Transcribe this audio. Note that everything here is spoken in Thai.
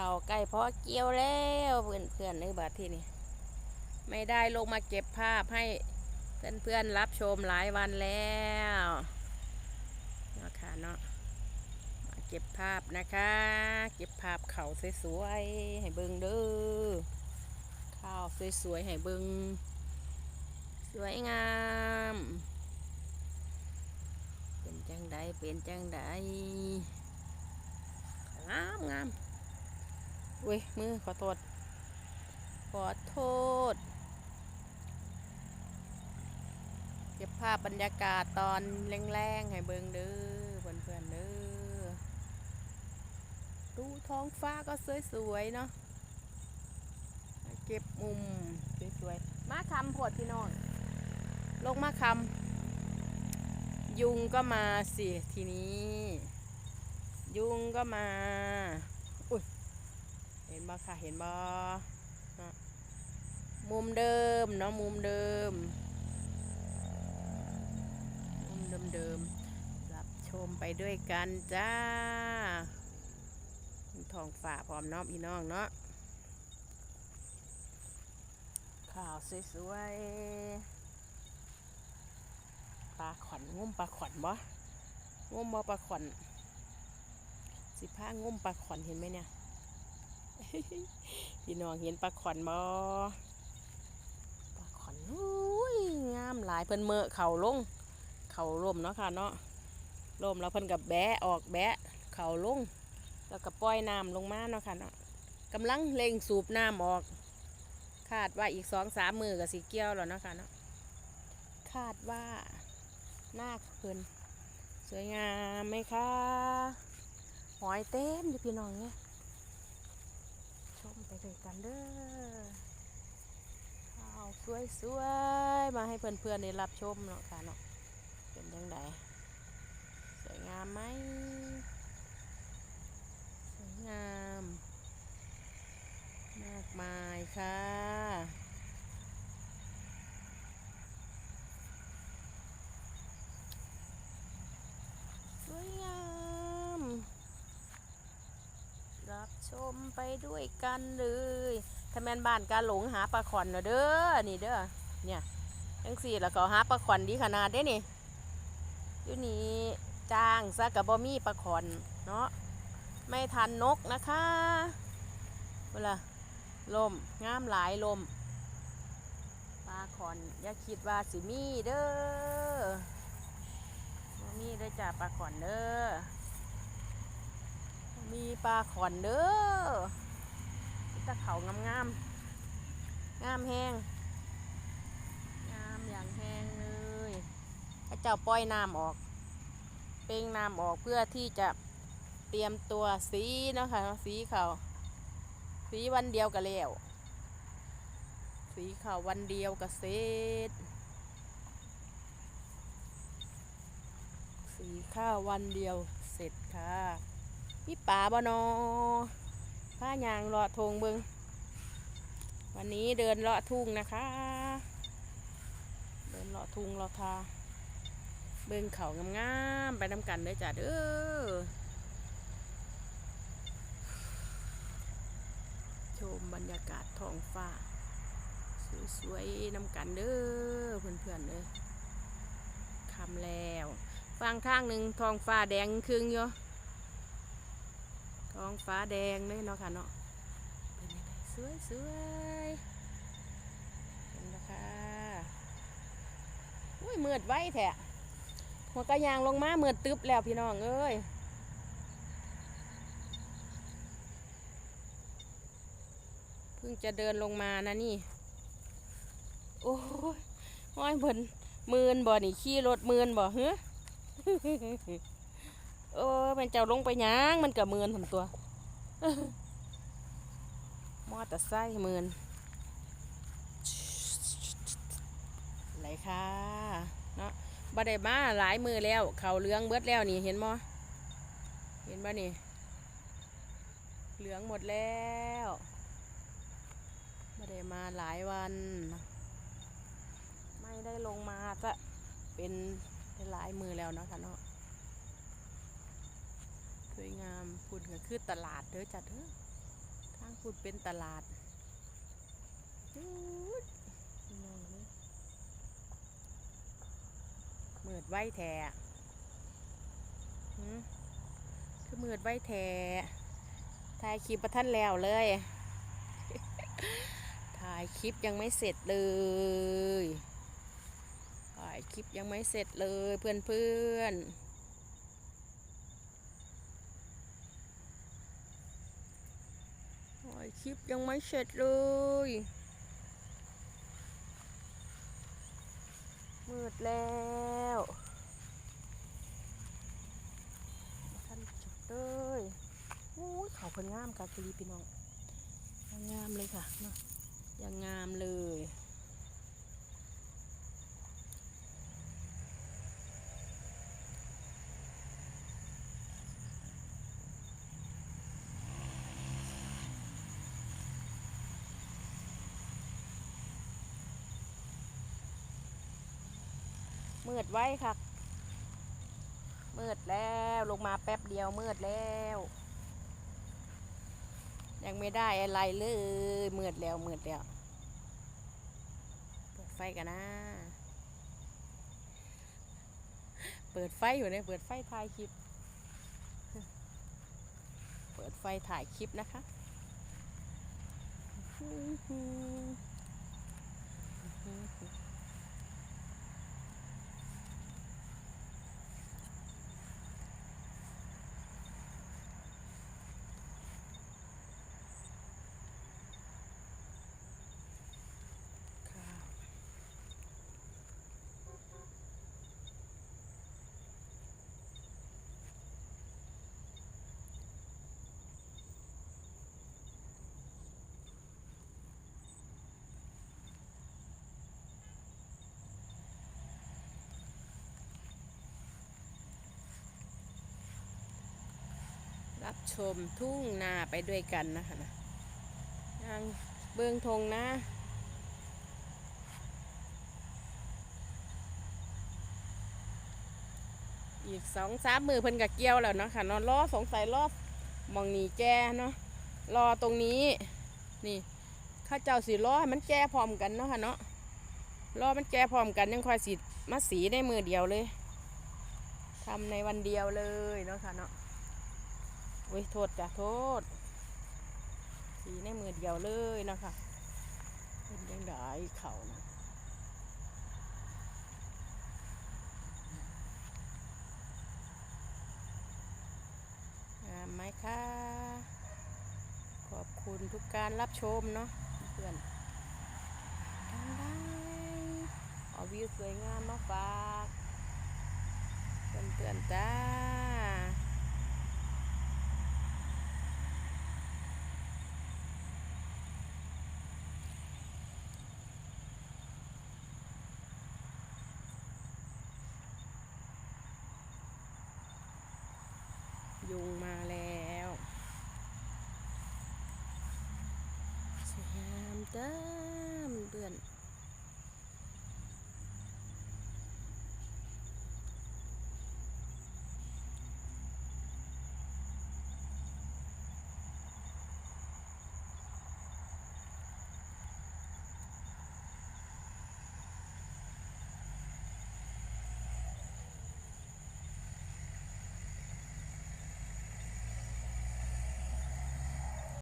ข่าใกล้เพาะเกี่ยวแล้วเพื่อนเพื่อนในบาทที่นี่ไม่ได้ลงมาเก็บภาพให้เพื่อนเพื่อนรับชมหลายวันแล้วเนาะค่ะเนาะมาเก็บภาพนะคะ เก็บภาพเขาสวยๆให้เบิงเด้อข้าวสวยๆให้เบิงสวยงาม เป็นจังใดเป็นจังใดงามงาม อุ้ยมือขอโทษ ขอโทษ เก็บภาพบรรยากาศตอนแรงๆให้เบิงเด้อเพื่อนๆเด้อดูท้องฟ้าก็สวยๆเนาะเก็บมุมสวยๆมาคำพวดพี่น้องลงมาคำยุงก็มาสิทีนี้ ยุงก็มา บ่ค่ะเห็นบ่เนามุมเดิมเนาะมุมเดิม มุมเดิมเดิมรับชมไปด้วยกันจ้าทองฝ่าพร้อมน้องพี่น้องเนาะข่าวสวยๆปลาขอนงุ่มปลาขอนบ่งุ่มบ่ปลาขอนสิผ้างุ่มปลาขอนเห็นไหมเนี่ย พี่น้องเห็นปลาขอนบ่ปลาขอนอุ้ยงามหลายเพิ่นเมือเข่าลง เข่าร่มเนาะค่ะเนาะร่มแล้วเพิ่นกับแบะออกแบะ เข่าลง แล้วก็ปล่อยน้ำลงมาเนาะค่ะเนาะกำลังเร่งสูบน้ำออก คาดว่าอีกสองสามมือกับสีเกี้ยวแล้วเนาะค่ะเนาะคาดว่าหน้าเพิ่นสวยงามไหมคะหอยเต็มอยู่พี่น้องเนี่ย ไปด้วยกันเด้อข้าวสวยๆมาให้เพื่อนๆได้รับชมเนาะค่ะเนาะเป็นยังไงสวยงามไหมสวยงาม มากมายค่ะ สวยงาม รับ ชมไปด้วยกันเลยถ้าแม่นบ้านกาหลงหาปลาขอนเนะเด้อ นี่เด้อ เนี่ยจังสี่แล้วก็หาปลาขอนดีขนาดได้นี่อยู่นี่จ้างซะกับบอมี่ปลาขอนเนาะ ไม่ทันนกนะคะเวลาลมงามหลายลมปลาขอนอย่าคิดว่าสิมีเด้อบ่มีได้จ้าปลาขอนเด้อ มีปลาขอนเด้อตะเขางามงามงามแห้งงามอย่างแห้งเลยพระเจ้าปล่อยน้ำออก เป่งน้ำออกเพื่อที่จะเตรียมตัวสีนะคะสีเขาสีวันเดียวก็แล้ว สีเขาวันเดียวก็เสร็จสีข้าววันเดียวเสร็จค่ะ พี่ป่าบอนอผ้ายางเลาะทงเบิงวันนี้เดินเลาะทุ่งนะคะ เดินเลาะทุ่งเลาะทา เบิงเขางามๆไปน้ำกันเด้จ้ะเด้อชมบรรยากาศท้องฟ้า สวยๆน้ำกันเด้อเพื่อนๆเด้อคำแล้วฟังทางหนึ่งท้องฟ้าแดงครึ่งอยู่ ท้องฟ้าแดงเลยเนาะค่ะเนาะเป็นยังไงสวยสวยเห็นนะคะอุ้ยเมืดไว้แท้หัวกระยางลงมาเมืดตึบแล้วพี่น้องเอ้ยเพิ่งจะเดินลงมานะนี่ โอ้ยห้อยเพิ่นมืนบ่นี่ขี่รถมืนบ่เฮ้อ เออเป็นเจ้าลงไปหยังมันกับมือนผมตัวมอแต่ไส้เมือนไหลค่ะเนาะบ่ได้มาหลายมือแล้ว เขาเลืองเบิดแล้วนี่เห็นมอเห็นบ่นี่เหลืองหมดแล้วบ่ได้มาหลายวัน ไม่ได้ลงมาจะเป็นหลายมือแล้วเนาะค่ะเนาะ วยงามพุ่นก็คือตลาดเด้อจัดเด้อางพูดเป็นตลาดจูดพี่องเอ้ยมืดไว้แท้หืมคือมืดไว้แท้ถ่ายคลิปประท่านแล้วเลย ถ่ายคลิปยังไม่เสร็จเลย ถ่ายคลิปยังไม่เสร็จเลยเพื่อนเพื่อน ถ่ายคลิปยังไม่เสร็จเลยมืดแล้วท่านจบเลยโอ้ยเขาเพิ่นงามกากีพี่น้องงามเลยค่ะเนาะยังงามเลย มืดไว้ค่ะมืดแล้วลงมาแป๊บเดียวมืดแล้ว ยังไม่ได้อะไรเลยมืดแล้วมืดแล้วเปิดไฟกันนะ เปิดไฟอยู่เนี่ยเปิดไฟถ่ายคลิป เปิดไฟถ่ายคลิปนะคะค่ะ รับชมทุ่งนาไปด้วยกันนะคะนะทางเบื้องทงนะอีกสองสามมือเพิ่นกะเกี่ยวแล้วเนาะค่ะนอนรอสงสัยรอบมองนี่แก่เนาะรอตรงนี้นี่ข้าเจ้าสีรอให้มันแก่พร้อมกันเนาะค่ะเนาะรอมันแก่พร้อมกันยังคอยสีมาสีได้มือเดียวเลยทำในวันเดียวเลยเนาะค่ะเนาะ เว้ยโทษจ้ะโทษ สีในมือเดียวเลยนะคะเป็นยังไงเขานะงามไหมคะ ขอบคุณทุกการรับชมเนาะเพื่อนทั้งได้เอาวิวสวยงามมาฝากเพื่อนๆจ้า ยุงมา